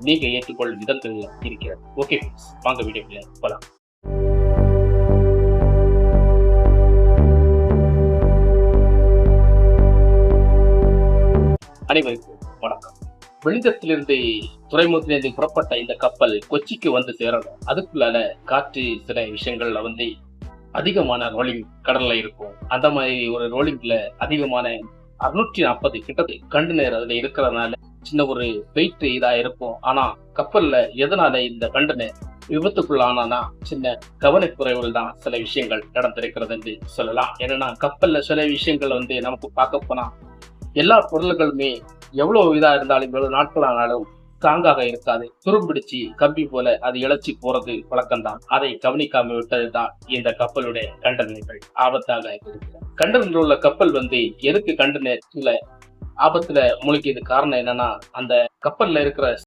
நீங்க ஏற்றுக்கொள்ளும் விதத்தில் இருக்கிறது ஓகே வாங்க வீடியோக்குள்ள போலாம். அனைவருக்கும் வணக்கம். வெளிச்சத்திலிருந்து துறைமுகத்திலிருந்து புறப்பட்ட இந்த கப்பல் கொச்சிக்கு வந்து சேரணும். அதுக்குள்ளால காற்று சில விஷயங்கள்ல வந்து அதிகமான ரோலிங் கடல்ல இருக்கும். அந்த மாதிரி ஒரு ரோலிங்ல அதிகமான அறுநூற்றி நாற்பது கிட்டத்தட்ட நேரம் அதுல இருக்கிறதுனால சின்ன ஒரு வெயிட் இதா இருக்கும். ஆனா கப்பல்ல எதனால இந்த கண்டெய்னர் விபத்துக்குள்ளானா சின்ன கவனக்குறைவுகள் தான் சில விஷயங்கள் நடந்திருக்கிறது என்று சொல்லலாம். ஏன்னா கப்பல்ல சில விஷயங்கள் வந்து நமக்கு பார்க்க போனா எல்லா பொருள்களுமே எவ்வளவு இதா இருந்தாலும் எவ்வளவு நாட்கள் ஆனாலும் ஸ்ட்ராங்காக இருக்காது துரும்பிடிச்சு கம்பி போல அது இழைச்சி போறது வழக்கம்தான். அதை கவனிக்காம விட்டதுதான் இந்த கப்பலுடைய கண்டனங்கள் ஆபத்தாக இருக்கு கண்டனர் உள்ள கப்பல் வந்து எதுக்கு கண்டனத்துல ஆபத்துல முழுக்கியது காரணம் என்னன்னா அந்த கப்பல்ல இருக்கிற